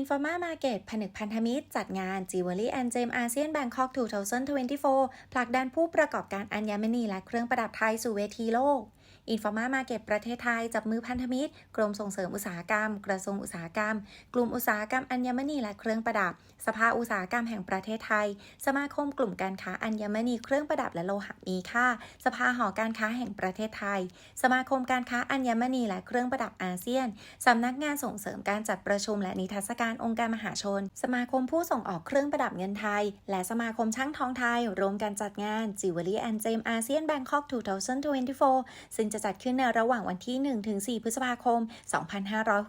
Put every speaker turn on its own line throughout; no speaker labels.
Informa Market ผนึกพันธมิตร จัดงาน Jewelry and Gem ASEAN Bangkok 2024 ผลักดันผู้ประกอบการอัญมณีและเครื่องประดับไทยสู่เวทีโลก Informa Market ประเทศไทย จับมือพันธมิตร กรมส่งเสริมอุตสาหกรรม กระทรวงอุตสาหกรรม กลุ่มอุตสาหกรรมอัญมณีและเครื่องประดับ สภาอุตสาหกรรมแห่งประเทศไทย สมาคมกลุ่มการค้าอัญมณีเครื่องประดับและโลหะมีค่า สภาหอการค้าแห่งประเทศไทย สมาคมการค้าอัญมณีและเครื่องประดับอาเซียน สำนักงานส่งเสริมการจัดประชุมและนิทรรศการองค์การมหาชน สมาคมผู้ส่งออกเครื่องประดับเงินไทย และสมาคมช่างทองไทยรวมกันจัดงาน Jewelry and Gem ASEAN Bangkok 2024 ซึ่งจะจัดขึ้นในระหว่างวันที่ 1-4 พฤษภาคม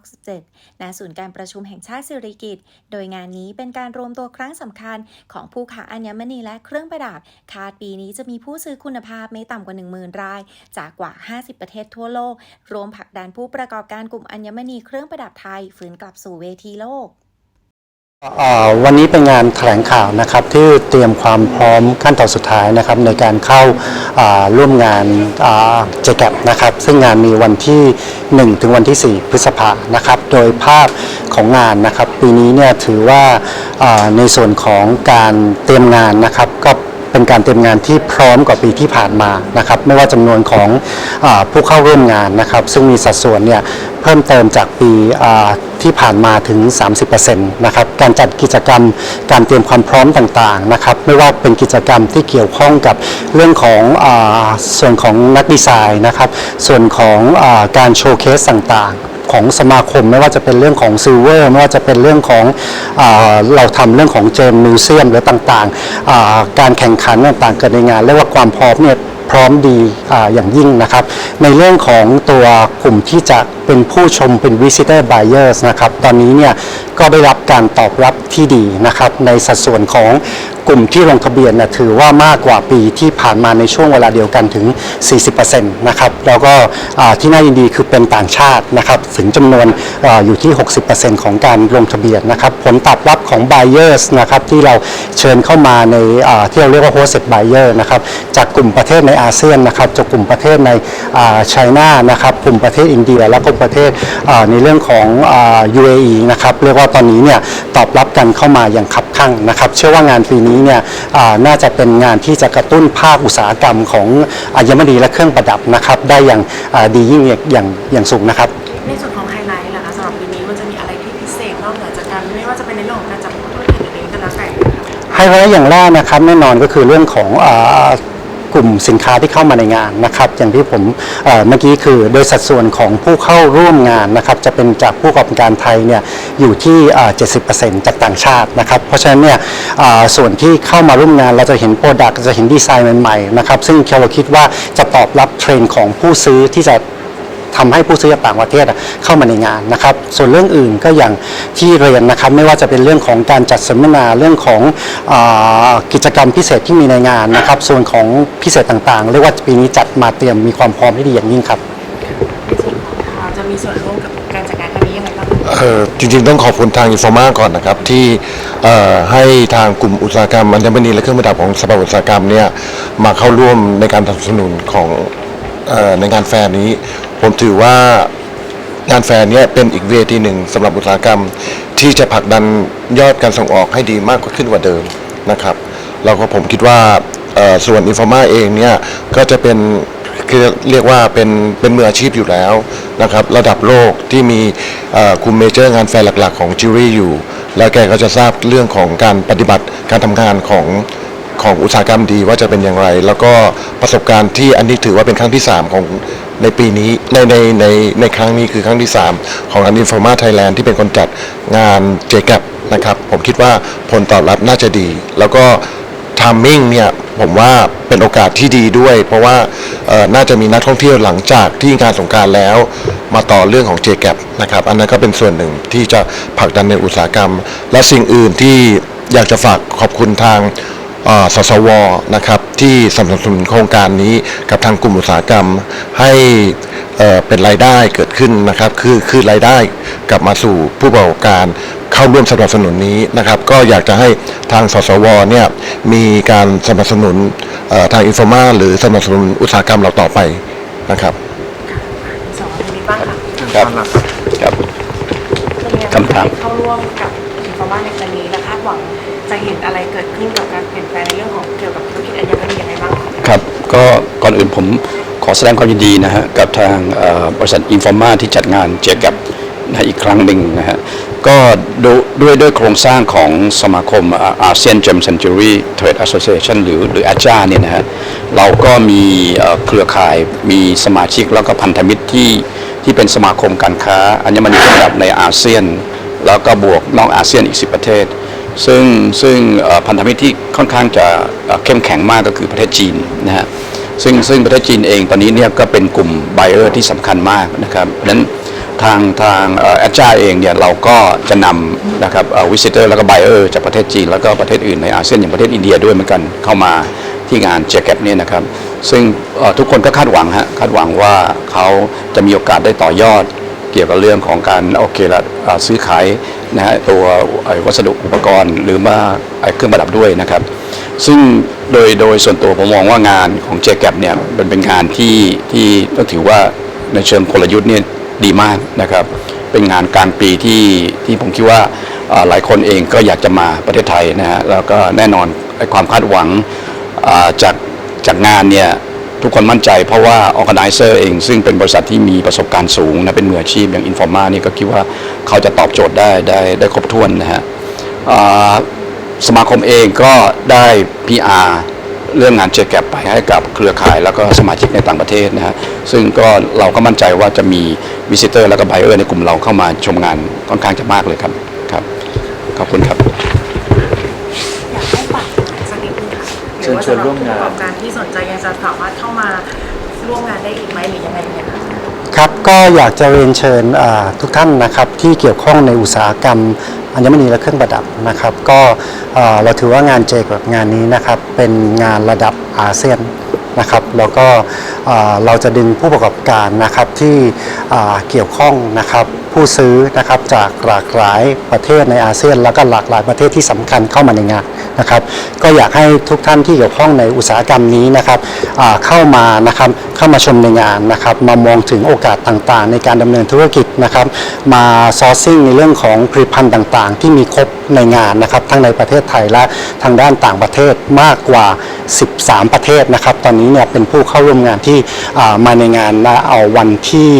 2567 ณ ศูนย์การประชุมแห่งชาติสิริกิติ์โดยงานนี้เป็นการรวมตัวครั้งสำคัญของผู้ค้าอัญมณีและเครื่องประดับ คาดปีนี้จะมีผู้ซื้อคุณภาพไม่ต่ำกว่า 10,000 ราย จากกว่า 50 ประเทศทั่วโลก รวมผลักดันผู้ประกอบการกลุ่มอัญมณีเครื่องประดับไทย ฟื้นกลับสู่เวทีโลก
วันนี้เป็นงานแถลงข่าวนะครับที่เตรียมความพร้อมขั้นตอนสุดท้ายนะครับในการเข้าร่วมงานเจแกบนะครับซึ่งงานมีวันที่ 1 ถึงวันที่ 4 พฤษภานะครับโดยภาพของงานนะครับปีนี้เนี่ยถือว่าอ่าในส่วนของการเตรียมงานนะครับก็ เป็นการเตรียมงานที่พร้อมกว่าปีที่ผ่านมานะครับไม่ว่าจำนวนของอผู้เข้าร่วมงานนะครับซึ่งมีสัดส่วนเนี่ยเพิ่มเติมจากปีที่ผ่านมาถึง 30%นะครับการจัดกิจกรรมการเตรียมความพร้อมต่างๆนะครับไม่ว่าเป็นกิจกรรมที่เกี่ยวข้องกับเรื่องของอส่วนของนักดีไซน์นะครับส่วนของอการโชว์เคสต่างๆ ของสมาคม ไม่ว่าจะเป็นเรื่องของซิลเวอร์ไม่ว่าจะเป็นเรื่องของอเราทำเรื่องของเจมมิวเซียมหรือต่างๆ การแข่งขันต่างๆเกิดในงานเรียกว่าความพร้อมเนี่ยพร้อมดีออย่างยิ่งนะครับ ในเรื่องของตัวกลุ่มที่จะเป็นผู้ชมเป็น visitor buyers นะครับ ตอนนี้เนี่ยก็ได้รับการตอบรับที่ดีนะครับ ในสัดส่วนของกลุ่มที่ลงทะเบียนเนี่ยถือว่ามากกว่าปีที่ผ่านมาในช่วงเวลาเดียวกันถึง 40%นะครับแล้วก็ที่น่ายินดีคือเป็นต่างชาตินะครับถึงจำนวนออยู่ที่ 60%ของการลงทะเบียนนะครับผลตอบรับของ buyers นะครับที่เราเชิญเข้ามาในาที่เราเรียกว่า hosted buyer นะครับจากกลุ่มประเทศในอาเซียนนะครับจากกลุ่มประเทศในไชน่านะครับกลุ่มประเทศอินเดีย และก็ประเทศในเรื่องของอ UAE นะครับเรียกว่าตอนนี้เนี่ยตอบรับกันเข้ามาอย่างขับข้างนะครับเชื่อว่างานปีนี้เนี่ยอ่าน่าจะเป็นงานที่จะกระตุ้นภาคอุตสาหกรรมของอัญมณีและเครื่องประดับนะครับ ได้อย่างอ่าดียิ่งอย่างอย่างสูงนะครับ
ในส่วนของไฮไลท์ล่ะคะสำหรับปีนี้มันจะมีอะไรที่พิเศษนอกเหนือจากการไม่ว่าจะเป็นในเรื่องของการจับธุรกิจหรืออะไรก็แล้วแต่ค่ะ
ไฮไลท์อย่างแรกนะครับแน่นอนก็คือเรื่องของอา กลุ่มสินค้าที่เข้ามาในงานนะครับ อย่างที่ผมเมื่อกี้คือโดยสัดส่วนของผู้เข้าร่วมงานนะครับ จะเป็นจากผู้ประกอบการไทยเนี่ยอยู่ที่อ่า70%จากต่างชาตินะครับ เพราะฉะนั้นเนี่ยส่วนที่เข้ามาร่วมงานเราจะเห็นโปรดักต์จะเห็นดีไซน์ใหม่ๆนะครับ ซึ่งเราคิดว่าจะตอบรับเทรนด์ของผู้ซื้อที่จะ ทำให้ผู้ซื้อจากต่างประเทศอะเข้ามาในงานนะครับ ส่วนเรื่องอื่นก็อย่างที่เรียนนะครับไม่ว่าจะเป็นเรื่องของการจัดสัมมนาเรื่องของอากิจกรรมพิเศษที่มีในงานนะครับ ส่วนของพิเศษต่างๆเรียกว่าปีนี้จัดมาเตรียมมีความพร้อมที่ดีอย่างยิ่งครับ
ในส่วนของเราจะมีส่วนร่วมกับการจัดการครั้งนี้ยังไงบ้างคะ
เอ่อจริงๆต้องขอบคุณทางอินฟอร์มาก่อนนะครับที่เอ่อให้ทางกลุ่มอุตสาหกรรมอัญมณีและเครื่องประดับของสภาอุตสาหกรรมเนี่ยมาเข้าร่วมในการสนับสนุนของเอ่อในงานแฟร์นี้ ผมถือว่างานแฟร์นี้เป็นอีกเวทีหนึ่งสำหรับอุตสาหกรรม ที่จะผลักดันยอดการส่งออกให้ดีมากขึ้นกว่าเดิมนะครับแล้วก็ผมคิดว่าส่วนอินฟอร์มาเองเนี่ยก็จะเป็นคือเรียกว่าเป็นเป็นมืออาชีพอยู่แล้วนะครับระดับโลกที่มีคุมเมเจอร์งานแฟร์หลัก ๆ ของจิวรี่อยู่ แล้วแกก็จะทราบเรื่องของการปฏิบัติการทำงานของ ของอุตสาหกรรมดีว่าจะเป็นอย่างไร แล้วก็ประสบการณ์ที่อันนี้ถือว่าเป็นครั้งที่ 3 ของในปีนี้ในในในในครั้งนี้คือครั้งที่ 3 ของอันอินฟอร์มาไทยแลนด์ที่เป็นคนจัดงานเจกับนะครับ ผมคิดว่าผลตอบรับน่าจะดี แล้วก็ทามมิ่งเนี่ยผมว่าเป็นโอกาสที่ดีด้วย เพราะว่าน่าจะมีนักท่องเที่ยวหลังจากที่งานสงการแล้ว มาต่อเรื่องของ j g a p นะครับอันนั้นก็เป็นส่วนหนึ่งที่จะผลักดันในอุตสาหกรรม และสิ่งอื่นที่อยากจะฝากขอบคุณทาง สสวนะครับที่สนับสนุนโครงการนี้กับทางกลุ่มอุตสาหกรรมให้เอ่อเป็นรายได้เกิดขึ้นนะครับ คือคือรายได้กลับมาสู่ผู้ประกอบการเข้าร่วมสนับสนุนนี้นะครับ ก็อยากจะให้ทางสสวเนี่ยมีการสนับสนุนเอ่อทางอินฟอร์มาหรือสนับสนุนอุตสาหกรรมเราต่อไปนะครับ
สองอันนี้บ้างค่ะ
ครับครับ
เป็นไง
คำถาม
เข้าร่วมกับว่าในครั้งนี้และคาดหวัง จะเห็นอะไรเกิดขึ้นกับการเปลี่ยนแปลงในเรื่องของเกี่ยวกับธุรกิจอัญมณียังไงบ้างคะ
ครับก็ก่อนอื่นผมขอแสดงความยินดีนะฮะกับทางบริษัทอินฟอร์มาที่จัดงานเจกับนะอีกครั้งหนึ่งนะฮะก็ด้วยด้วยโครงสร้างของสมาคมอาเซียนเจมเซนจูรี่เทรดแอสโซเชชันหรือหรืออาจาเนี่ยนะฮะเราก็มีเอ่อเครือข่ายมีสมาชิกแล้วก็พันธมิตรที่ที่เป็นสมาคมการค้าอัญมณีระดับในอาเซียน แล้วก็บวกนอกอาเซียนอีก 10 ประเทศ ซึ่งซึ่งพันธมิตรที่ค่อนข้างจะเข้มแข็งมากก็คือประเทศจีนนะฮะซึ่งซึ่งประเทศจีนเองตอนนี้เนี่ยก็เป็นกลุ่มไบเออร์ที่สำคัญมากนะครับเพราะฉะนั้นทางทางแอดจาเองเนี่ยเราก็จะนำนะครับวิสิเตอร์แล้วก็ไบเออร์จากประเทศจีน แล้วก็ประเทศอื่นในอาเซียนอย่างประเทศอินเดียด้วยเหมือนกันเข้ามาที่งานเจแกเนี่ยนะครับซึ่งทุกคนก็คาดหวังฮะคาดหวังว่าเขาจะมีโอกาสได้ต่อยอดเกี่ยวกับเรื่องของการโอเคละซื้อขาย นะฮะตัววัสดุอุปกรณ์หรือว่าเครื่องประดับด้วยนะครับ ซึ่งโดยโดยส่วนตัวผมมองว่างานของเจแกเนี่ยเป็นเป็นงานที่ที่ต้องถือว่าในเชิงกลยุทธ์เนี่ยดีมากนะครับ เป็นงานกลางปีที่ที่ผมคิดว่าหลายคนเองก็อยากจะมาประเทศไทยนะฮะแล้วก็แน่นอนความคาดหวังจากจากงานเนี่ย ทุกคนมั่นใจเพราะว่า Organizer เอง ซึ่งเป็นบริษัทที่มีประสบการณ์สูงนะเป็นมืออาชีพอย่าง Informa นี่ก็คิดว่าเขาจะตอบโจทย์ได้ได้ได้ครบถ้วนนะฮะสมาคมเองก็ได้ PR เรื่องงานเจแกไปให้กับเครือข่ายแล้วก็สมาชิกในต่างประเทศนะฮะซึ่งก็เราก็มั่นใจว่าจะมีวิสิเตอร์ แล้วก็ไบเออร์ในกลุ่มเราเข้ามาชมงานค่อนข้างจะมากเลยครับครับ ขอบคุณครับ
นึงค่ะหรือว่าสำหรับผู้ประกอบการที่สนใจยังจะสามารถเข้ามาร่วมงานได้อีกไหมหรือยังไงเนี่ยคะ
ครับก็อยากจะเรียนเชิญอ่าทุกท่านนะครับที่เกี่ยวข้องในอุตสาหกรรมอัญมณีและเครื่องประดับนะครับก็อ่าเราถือว่างานเจกับงานนี้นะครับเป็นงานระดับอาเซียนนะครับแล้วก็อ่าเราจะดึงผู้ประกอบการนะครับที่อ่าเกี่ยวข้องนะครับผู้ซื้อนะครับจากหลากหลายประเทศในอาเซียน แล้วก็หลากหลายประเทศที่สำคัญเข้ามาในงานนะครับ ก็อยากให้ทุกท่านที่เกี่ยวข้องในอุตสาหกรรมนี้นะครับเข้ามานะครับเข้ามาชมในงานนะครับ มามองถึงโอกาสต่างๆ ในการดำเนินธุรกิจนะครับ มาซอร์ซิ่งในเรื่องของผลิตภัณฑ์ต่างๆ ที่มีครบในงานนะครับทั้งในประเทศไทยและทางด้านต่างประเทศมากกว่า 13 ประเทศนะครับ ตอนนี้เนี่ยเป็นผู้เข้าร่วมงานที่มาในงานและเอาวันที่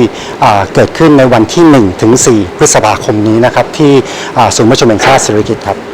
เกิดขึ้นในวันที่ 1 ถึง 4 พฤษภาคมนี้นะครับ ที่ศูนย์ประชุมแห่งชาติเศรษฐกิจครับ